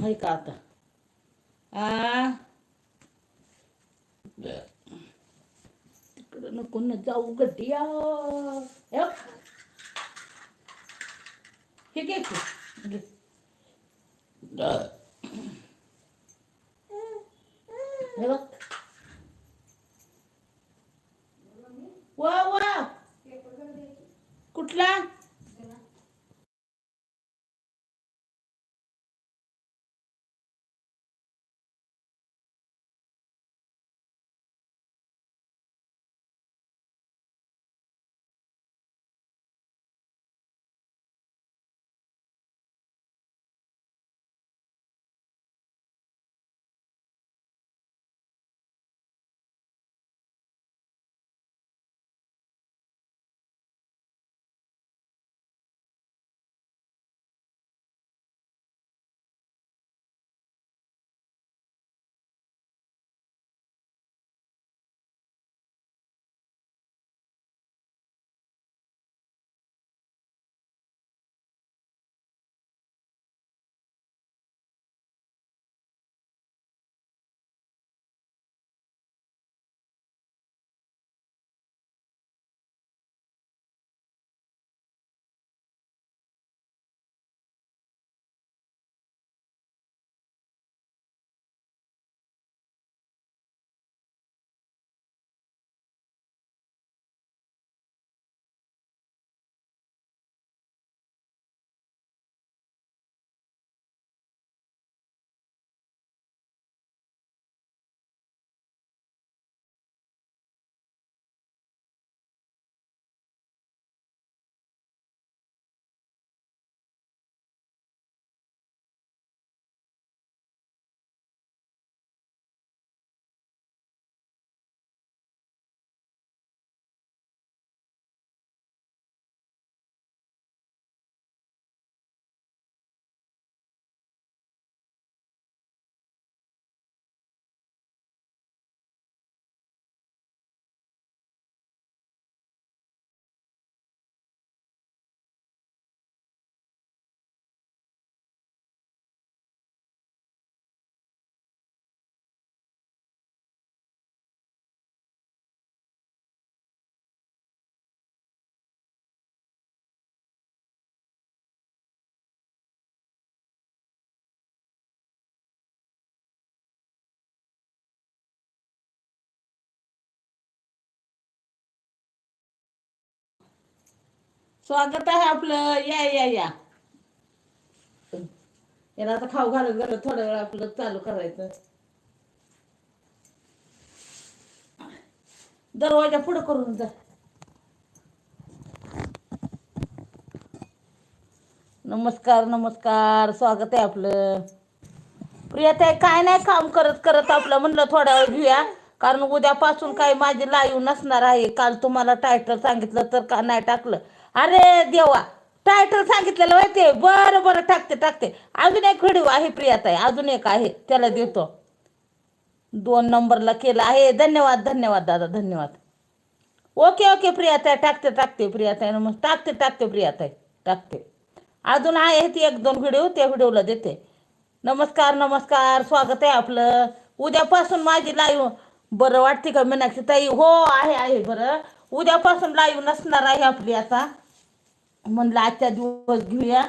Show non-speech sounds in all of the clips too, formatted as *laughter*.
हाय का आता? आ? तिकडं नको न जाऊ गड्डिया हे बघ. हे घे स्वागत आहे आपलं. या या या. याला आता खाऊ घालत घालत थोड्या वेळ आपलं चालू करायचं. दरवाजा पुढं करून जा. नमस्कार नमस्कार. स्वागत आहे आपलं. प्रियाताई काय नाही काम करत करत आपलं म्हणलं थोडा वेळ घेऊया. कारण उद्यापासून काही माझी लाईव्ह नसणार आहे. काल तुम्हाला टायटल सांगितलं तर का नाही टाकलं? अरे देवा टायटल सांगितलेलं माहितीये बरं बरं टाकते टाकते. अजून एक व्हिडिओ आहे प्रियाताई अजून एक आहे त्याला देतो. दोन नंबरला केलं आहे. धन्यवाद धन्यवाद दादा धन्यवाद. ओके ओके प्रियाताई टाकते टाकते प्रियाताई. मग टाकते टाकते प्रियाताई टाकते. अजून आहे ती एक दोन व्हिडिओ त्या व्हिडिओला देते. नमस्कार नमस्कार स्वागत आहे आपलं. उद्यापासून माझी लाईव्ह बरं वाटते का मीनाक्षी ताई? हो आहे आहे बरं. उद्यापासून लाईव्ह नसणार आहे आपली आता म्हणलं आजच्या दिवस घेऊया.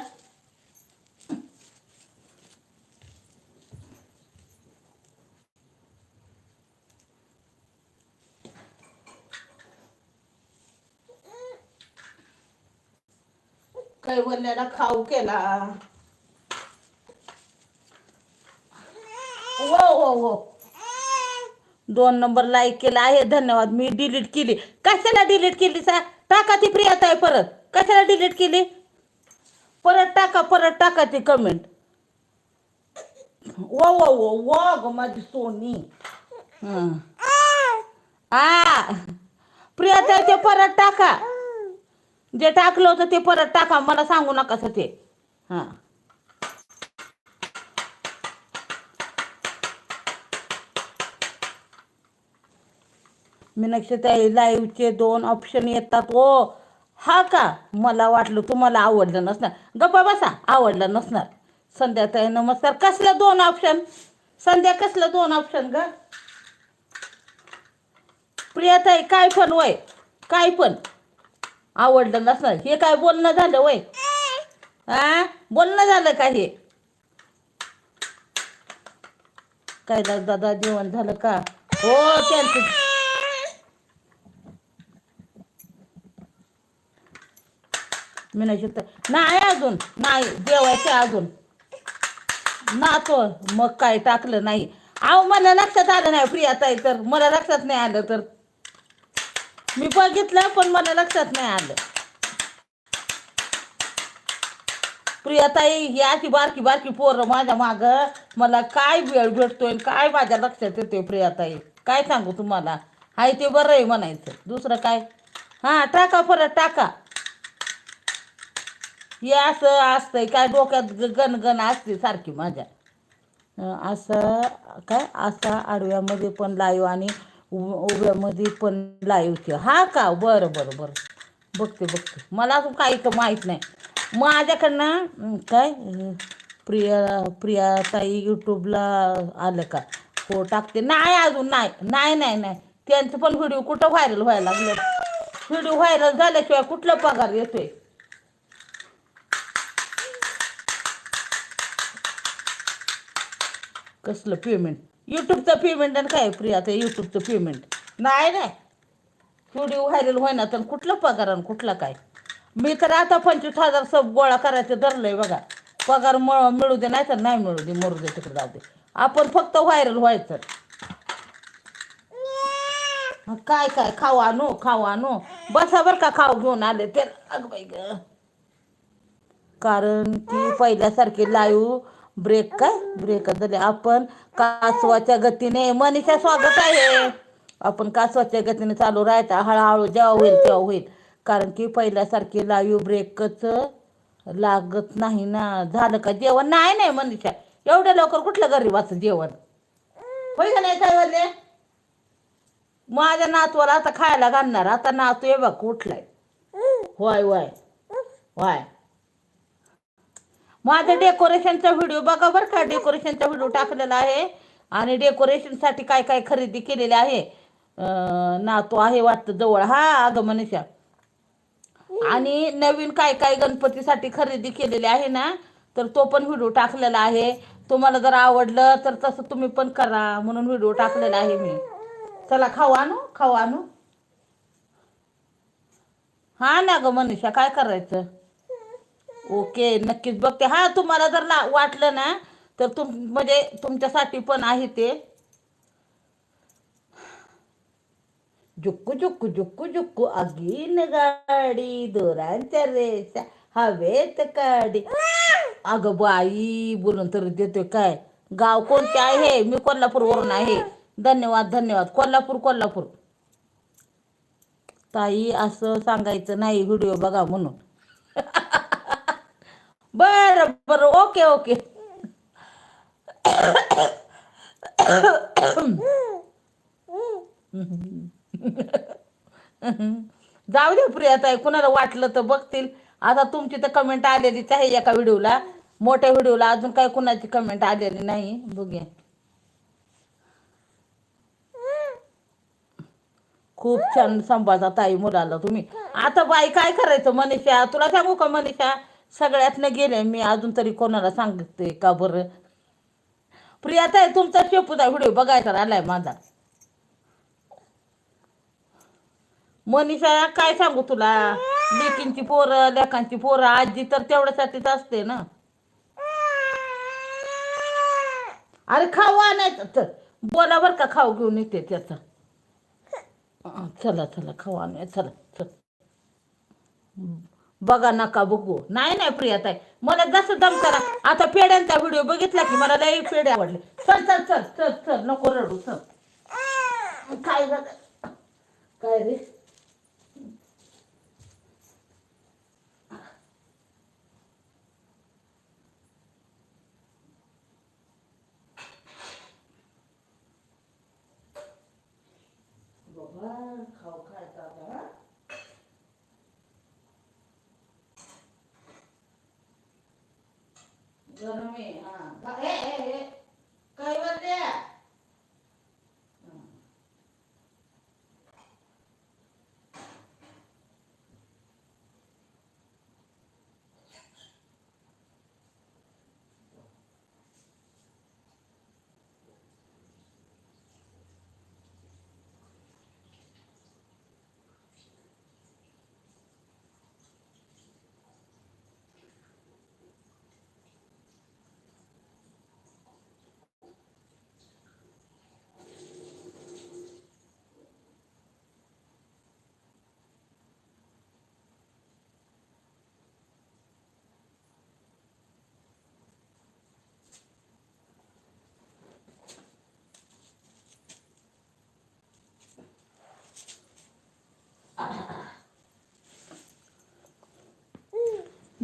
कैवल्याला खाऊ केला. हो हो हो. दोन नंबर लाईक केला आहे धन्यवाद. मी डिलीट केली. कशाला डिलीट केली सा टाका ती प्रियात आहे परत. कशाला डिलीट केली? परत टाका परत टाका ती कमेंट ओ वा ओ वो ग माझी सोनी. हं. आ. ते परत टाका. जे टाकलं होतं ते परत टाका. मला सांगू नका ते. हां. मीनाक्षीताई लाईव्हचे दोन ऑप्शन येतात ओ हा का? मला वाटलं तुम्हाला आवडलं नसणार. गप्पा बसा आवडलं नसणार. संध्याताई नमस्कार. कसलं दोन ऑप्शन संध्या कसलं दोन ऑप्शन ग? प्रियाताई काय पण वय? काय पण. आवडलं नसणार. हे काय बोलणं झालं वय? हा बोलणं झालं का हे? काय दादा जेवण झालं का? हो त्यांचं मी नाही शिकत नाही अजून नाही जेवायचं अजून. ना तो मग काय टाकलं नाही. अहो मला लक्षात आलं नाही प्रियाताई तर मला लक्षात नाही आलं तर. मी बघितलं पण मला लक्षात नाही आलं. प्रियाताई ही अशी बारकी बारकी पोरं माझ्या माग. मला काय वेळ भेटतोय काय माझ्या लक्षात येतोय प्रियाताई काय सांगू तुम्हाला? हाय ते बरं आहे म्हणायचं. दुसरं काय? हां टाका परत टाका. हे असं असतंय काय डोक्यात ग- गणगण असते सारखी माझ्या. असं काय असा आडव्यामध्ये पण लाईव्ह आणि उ- उभ्यामध्ये पण लाईव्हचे हा का? बरं बरं बरं. बघते बघते. मला अजून काही तर माहीत नाही. माझ्याकडनं काय प्रिया प्रियाताई यूट्यूबला आलं का? हो टाकते. नाही अजून नाही नाही नाही नाही. त्यांचं पण व्हिडिओ कुठं व्हायरल व्हायला लागलं? व्हिडिओ व्हायरल झाल्याशिवाय कुठला पगार येतोय? कसलं पेमेंट यूट्यूबचं पेमेंट आणि काय प्रिया आता यूट्यूबचं पेमेंट नाही नाही व्हिडिओ व्हायरल होईना तर कुठलं पगार आणि कुठला काय? मी तर आता पंचवीस हजार सब गोळा करायचं धरलंय बघा. पगार म मिळू दे नाही तर नाही मिळू दे मरू दे तिकडे जाऊ दे. आपण फक्त व्हायरल व्हायचं. काय काय? खाऊ आणू खाऊ आणू. बसा बरं का खाऊ घेऊन आले ते. अग बाई ग. कारण की पहिल्यासारखे लाईव्ह ब्रेक काय? ब्रेक झाले आपण कासवाच्या गतीने मनीषा स्वागत आहे. आपण कासवाच्या गतीने चालू राहायचा. हळूहळू जेव्हा होईल तेव्हा होईल. कारण की पहिल्यासारखी लाईव्ह ब्रेकच लागत नाही ना. झालं का जेवण? नाही नाही मनीषा. एवढ्या लवकर कुठलं गरीबाचं जेवण? होय का नाही काय माझ्या नातवाला आता खायला घालणार. आता नातू हे बघ कुठलाय? होय होय. होय. माझा डेकोरेशनचा व्हिडिओ बघा बरं का. डेकोरेशनचा व्हिडिओ टाकलेला आहे. आणि डेकोरेशनसाठी काय काय खरेदी केलेली आहे? ना तो आहे वाटतं जवळ. हा अगं मनीषा. आणि नवीन काय काय गणपतीसाठी खरेदी केलेली आहे ना तर तो पण व्हिडिओ टाकलेला आहे. तुम्हाला जर आवडलं तर तसं तुम्ही पण करा म्हणून व्हिडिओ टाकलेला आहे मी. चला खाऊ आणू खाऊ आणू. हा ना ग मनीषा काय करायचं? ओके नक्कीच. बघते. हा तुम्हाला जर ना वाटलं ना तर तुम म्हणजे तुमच्यासाठी पण आहे ते. जुक्कू जुक्कू जुक्कू जुक्कू अगीन गाडी दोरांच्या रेषा हवेत काढी अगं बाई बोलून तर देतोय काय? गाव कोणते आहे? मी कोल्हापूरवरून आहे. धन्यवाद धन्यवाद. कोल्हापूर कोल्हापूर. ताई असं सांगायचं नाही. व्हिडिओ बघा म्हणून. *laughs* बरं बरं. Okay okay. जाऊ दे प्रियाताई कुणाला वाटलं तर बघतील. आता तुमची तर कमेंट आलेलीच आहे एका व्हिडिओला. मोठ्या व्हिडिओला अजून काय कुणाची कमेंट आलेली नाही. बघूया. खूप छान सांभाळता ताई मुलाला तुम्ही. आता बाई काय करायचं मनीषा? तुला सांगू का मनीषा? सगळ्यातनं गेले मी अजून तरी कोणाला सांगते का बरं? प्रियाताई तुमचा शेपूचा व्हिडिओ बघायचा आलाय माझा. मनीषा काय सांगू तुला? लेकींची पोरं लेखांची पोरं आजी तर तेवढ्यासाठीच असते ना. अरे खाऊ आणायचं बोला बरं का खाऊ घेऊन येते त्याचा. चला चला खाऊ आणूया चला चल. बघा नका बघू. नाही नाही प्रियाताई मला जसं दम करा आता पेड्यांचा व्हिडिओ बघितला की मला लई पेढे आवडले. चल चल चल चल चल नको रडू चल. काय काय रे? बाबा खाऊ ಜನಮಿ ಹಾ ಕೈ ಬಂದೆ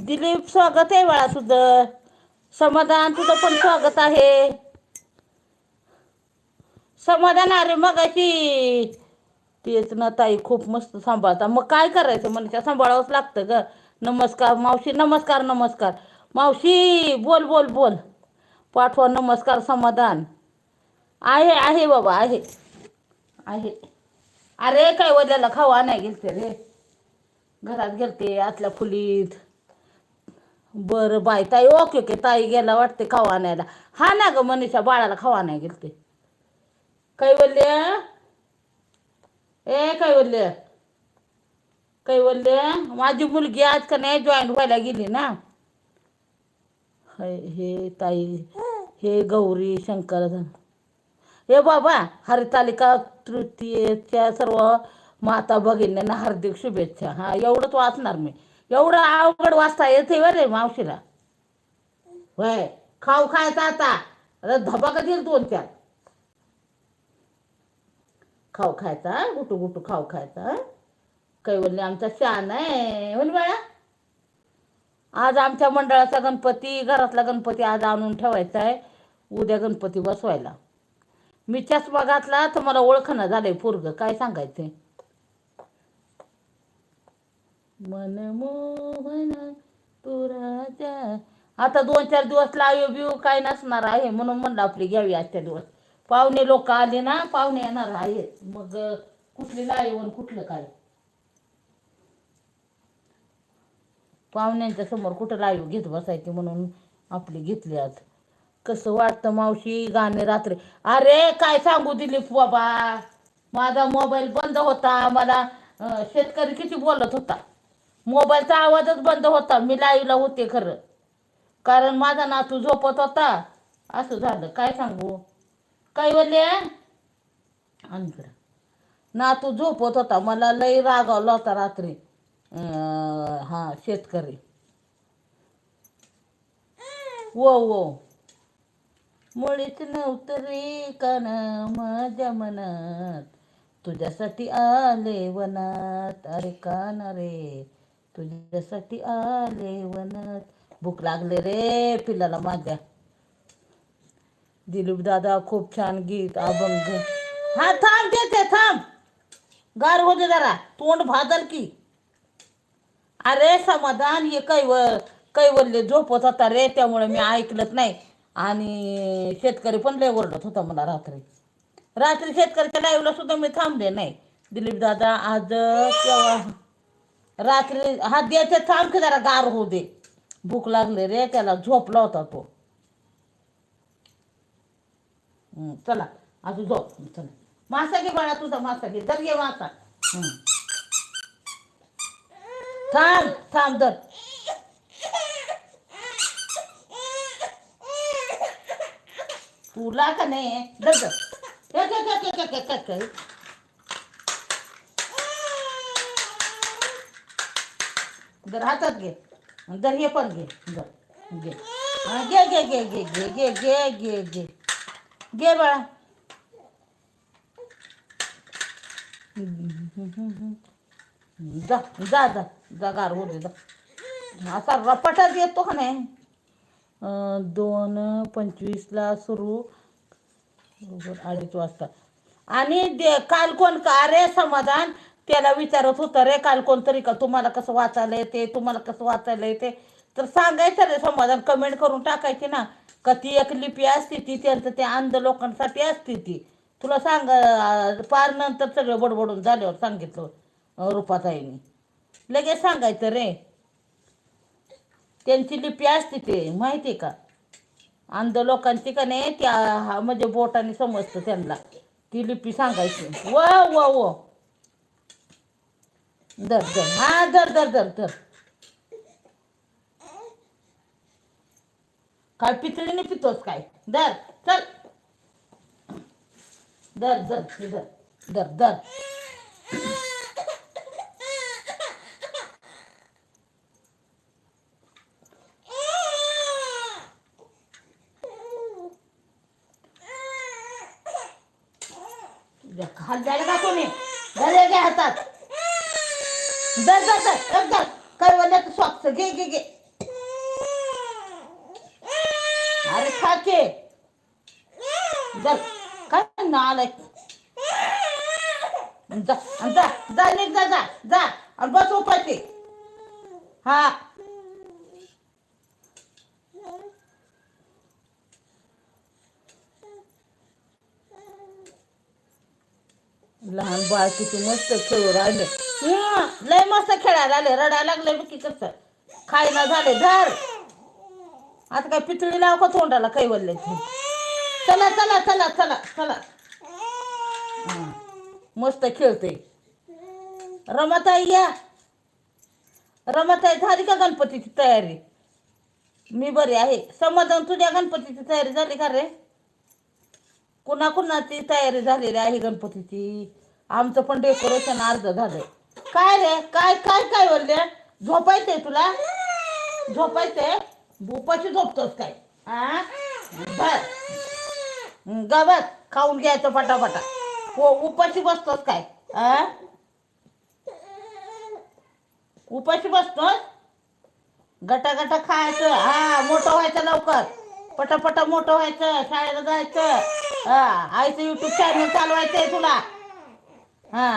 दिलीप स्वागत आहे बाळा तुझं. समाधान तुझं पण स्वागत आहे. समाधान अरे मग अशी तेच ना ताई खूप मस्त सांभाळता. मग काय करायचं? मनीषा सांभाळावंच लागतं ग. नमस्कार मावशी नमस्कार नमस्कार. मावशी बोल बोल बोल. पाठवा नमस्कार समाधान. आहे आहे बाबा आहे. आहे. अरे काय वड्याला खावा नाही गेलते रे. घरात गेलते आतल्या फुलीत. बरं बाय ताई ओके ओके ताई गेला वाटते खावा आणायला. हा ना ग मनीषा बाळाला खावा नाही गेलते. बोलले ए काय बोलले काय बोलले माझी मुलगी आज का नाही जॉईन व्हायला गेली ना? हे हे ताई हे गौरी शंकर. हे बाबा हरितालिका तृतीयेच्या सर्व माता भगिनींना हार्दिक शुभेच्छा. हा एवढंच वाचणार मी. एवढं अवघड वाचता येते रे मावशीला. वय खाऊ खायचा आता. आता धबाका देईल दोन चार. खाऊ खायचा गुटू गुटू खाऊ खायचा कैवल्य आमचा शान आहे. म्हण बाळा? आज आमच्या मंडळाचा गणपती घरातला गणपती आज आणून ठेवायचा आहे उद्या गणपती बसवायला. मी चष्मा घातला तर मला ओळखणं झालंय पोरग. काय सांगायचंय? मनमोहन तू आता दोन चार दिवस लाईव्ह बिव काय नसणार आहे म्हणून म्हणलं आपली घ्यावी आजच्या दिवस. पाहुणे लोक आले ना पाहुणे येणार आहेत. मग कुठली लाईव्ह कुठलं काय? पाहुण्यांच्या समोर कुठं लाईव्ह घेत बसायची म्हणून आपली घेतली आज. कसं वाटतं मावशी गाणे रात्री? अरे काय सांगू दिलीप बाबा? माझा मोबाईल बंद होता. मला शेतकरी किती बोलत होता? मोबाईलचा आवाजच बंद होता. मी लाईव्हला होते खरं. कारण माझा नातू झोपत होता. असं झालं. काय सांगू? काय बोलले? अंतर नातू झोपत होता. मला लई रागावला होता रात्री. हा शेतकरी. वो वो. मुळीच नव्हतं रे कान माझ्या मनात. तुझ्यासाठी आले वनात. अरे कान रे. तुझ्यासाठी आले वनात. भूक लागले रे पिल्लाला माझ्या. दिलीप दादा खूप छान गीत अभंग. हा थांब देते थांब. गार होते जरा. तोंड भाजल की. अरे समाधान हे कैव कैवल्य झोपत होता रे त्यामुळे मी ऐकलंच नाही. आणि शेतकरी पण लय ओरडत होता मला रात्री. रात्री शेतकऱ्याच्या लाईव्हला सुद्धा मी थांबले नाही. दिलीप दादा आज केव्हा? रात्री हा द्यायचे थांब की जरा गार होऊ दे. भूक लागली रे त्याला झोपला होता तो. चला अजून झोप. चला. मासा घे बाळा तुझा मासा घे दर घे मासा. थांब थांब दर तुला का नाही? दर दर जर दर हातात घे. दर हे पण घे. जर. घे. घे घे घे घे घे घे घे घे घे. घे बाळा. जा जा जा. जा गार होऊ दे जा. असा रपाटात येतो का नाही? दोन पंचवीसला सुरू. बरोबर अडीच वाजता. आणि दे काल कोण का? अरे समाधान. त्याला विचारत होतं रे काल कोणतरी का तुम्हाला कसं वाचायला येते? तुम्हाला कसं वाचायला येते? तर सांगायचं रे समाधान कमेंट करून टाकायची ना. का ती एक लिपी असते ती त्यांचं ते अंध लोकांसाठी असते ती. तुला सांग पार नंतर सगळं बडबडून झाल्यावर सांगितलं अं, रुपाताईने. लगेच सांगायचं रे. त्यांची लिपी असते ते माहिती आहे का? अंध लोकांची का नाही त्या हा म्हणजे बोटाने समजतं त्यांना. ती लिपी सांगायची. व व. धर धर हा धर धर धर धर काय पितळीने पितोस काय? धर चल. धर धर धर धर धर खाल हात द्यायला का कोणी धर हे घे हातात धर धर धर एक धर काय बोलल्या तू सॉक्स घे घे. अरे खाते जा. काय नालाय जा जा जा निघ जा जा जा. आणि बस उपाशी. हा. लहान बाळ किती मस्त खेळू राहिले. लय मस्त खेळायला आले रडायला लागले बघ की कसं. खायला झाले धर. आता काय पितळी लाव का तोंडाला काही वल्ले चला चला चला चला चला. मस्त खेळते. रमाताई या. रमाताई झाली का गणपतीची तयारी? मी बरी आहे. समाधान तुझ्या गणपतीची तयारी झाली का रे? कुणा कुणाची तयारी झालेली आहे गणपतीची? आमचं पण डेकोरेशन अर्ध झालंय. काय रे? काय काय काय बोलले झोपायचंय तुला? झोपायचंय? भूपाशी झोपतोस काय? आ? बर. गवत खाऊन घ्यायचं पटापटा. हो उपाशी बसतोस काय? आ? उपाशी बसतोस? गटा गटा खायचं. हा मोठं व्हायचं लवकर. पटापटा मोठं व्हायचं. शाळेला जायचं. हा आईचं युट्यूब चॅनल चालवायचंय तुला. हा.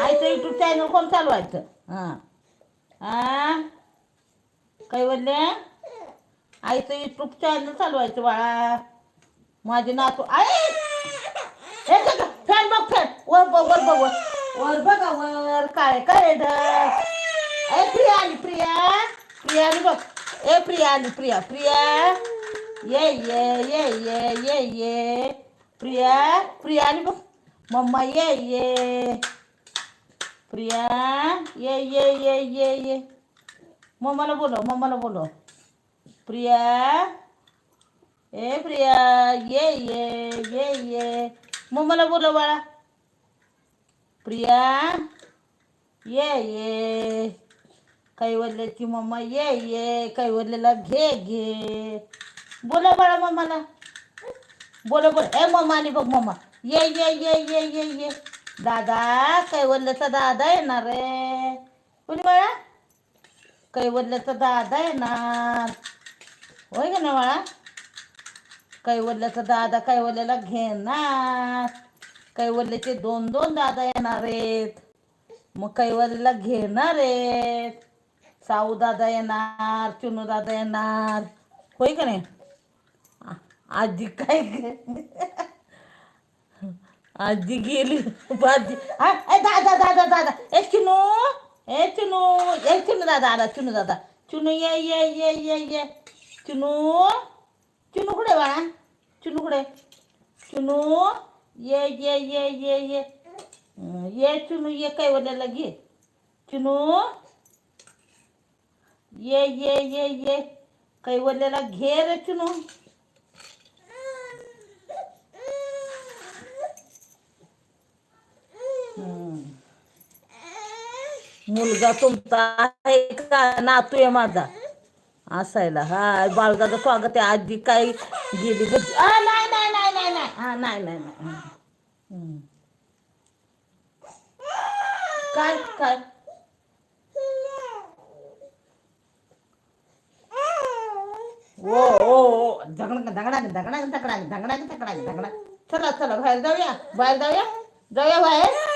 आईचं युट्यूब चॅनल कोण चालवायचं? हा. हा काय बोलले आईचं युट्यूब चॅनल चालवायचं बाळा. माझे नातू आई! फॅन बघ फॅन वर बघ वर बघ वर. वर बघा वर. काय काय ए प्रिया आली प्रिया. प्रिया आली बघ. ए प्रिया आली प्रिया. प्रिया. ये ये ये ये ये ये. प्रिया प्रिया आली बघ. मम्मा ये ये. प्रिया ये ये ये ये ये. मम्माला बोलो मम्माला बोलो प्रिया ए प्रिया ये ये ये ये. मम्माला बोलो बाळा. प्रिया ये ये. कैवल्याची मम्मा ये ये. कैवल्याला घे घे. बोला बाळा मम्माला. बोला बोला ए मम्मा आणि बघ मम्मा. ये ये ये ये ये ये. दादा कैवल्याचा दादा येणार रे. कुणी बाळा? कैवल्याचा दादा येणार. होय का ना बाळा? कैवल्याचा दादा कैवल्याला घेणार. कैवल्याचे दोन दोन दादा येणार आहेत. मग कैवल्याला घेणार आहेत. साऊ दादा येणार चुनू दादा येणार. होय का नाही? आजी काय? आजी गेली. आजी आ, ए, दादा दादा दादा ए चुनू. ए चुनू. ए चुनू दादा आला चुनू दादा. चुनू ये ये ये ये ये. चुनू. चुनू कुठे बाळा चुनू कुठे? चुनू. ये ये ये ये ये. हं, ये चुनू ये काय वल्याला घे. चुनू. ये ये ये ये. काही वल्याला घे रे चुनू. मुलगा तुमचा आहे का? नातू आहे माझा. असायला. हा बाळगाचं स्वागत आहे. आजी काय गेली नाही नाही नाही नाही नाही. हा नाही नाही नाही. काय काय? ओ ओ झगडा झगडा झगडा झगडा झगडा झगडा दगडा. चला चला बाहेर जाऊया. बाहेर जाऊया. जाऊया बाहेर.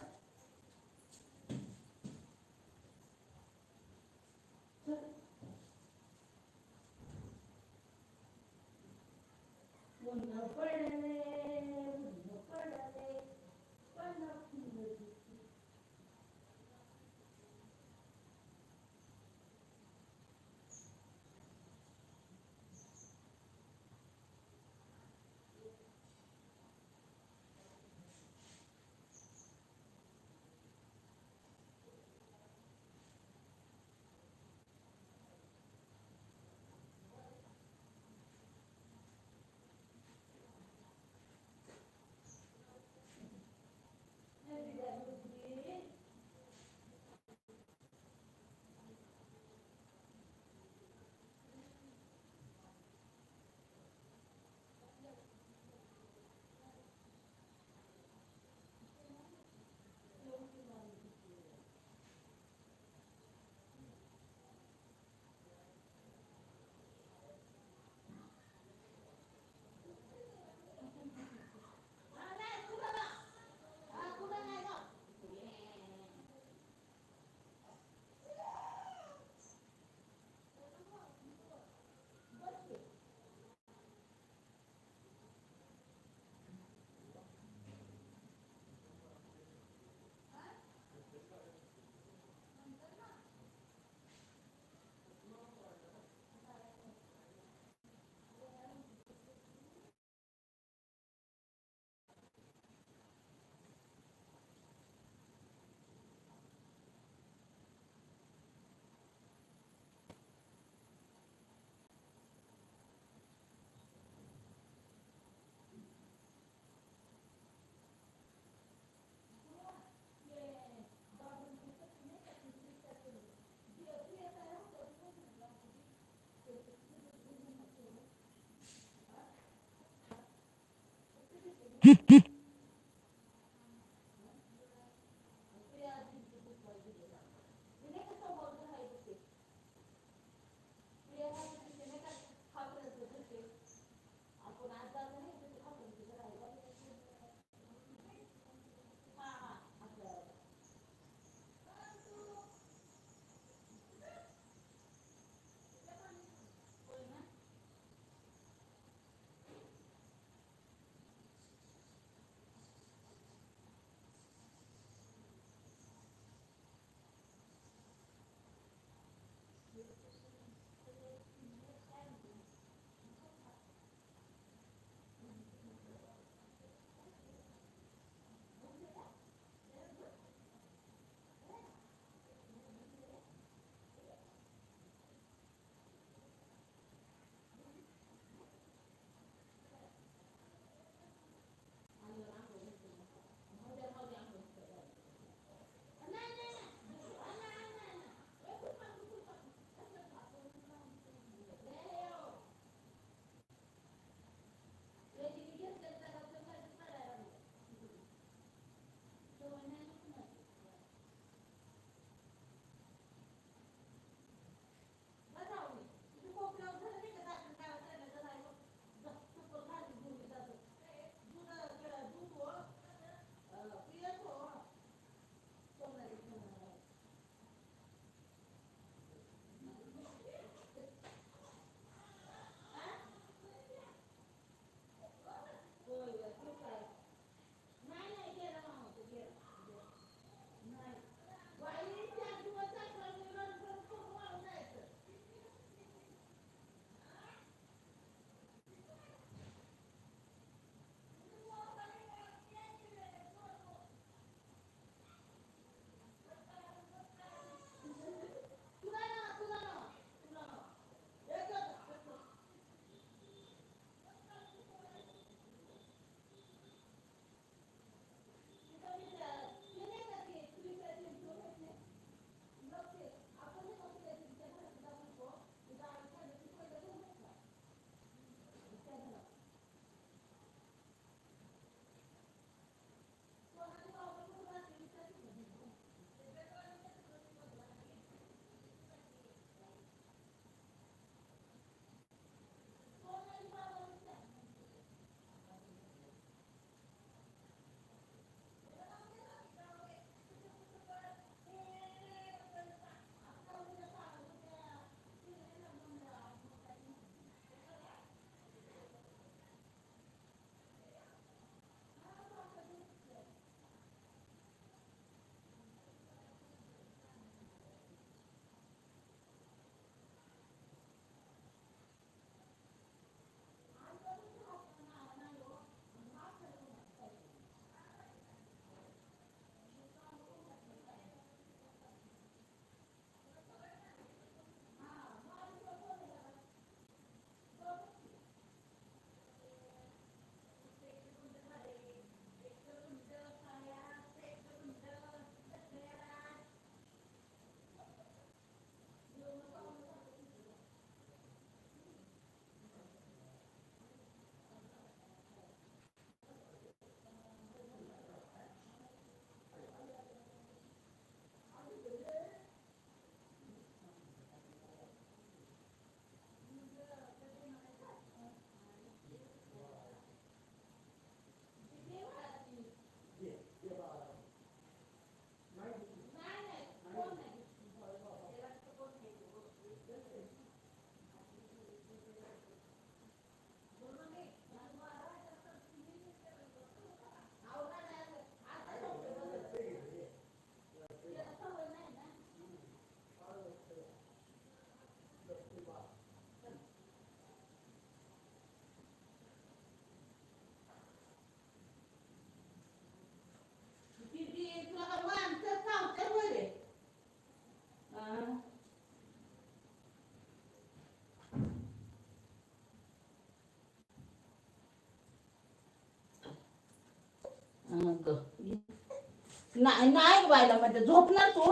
नाही नाही बायला मध्ये झोपणार तू?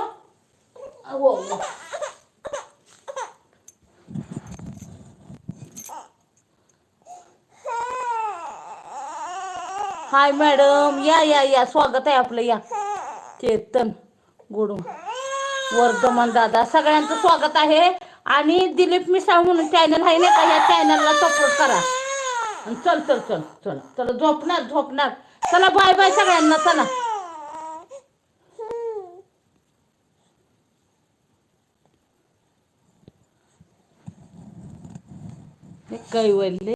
हो हाय मॅडम या या या स्वागत आहे आपलं या. चेतन गुड वर्धमान दादा सगळ्यांचं स्वागत आहे. आणि दिलीप मिसाळ म्हणून चॅनल आहे ना का? या चॅनलला सपोर्ट करा. चल चल चल चल. चला झोपणार झोपणार. चला बाय बाय सगळ्यांना चला. हे कैवल्य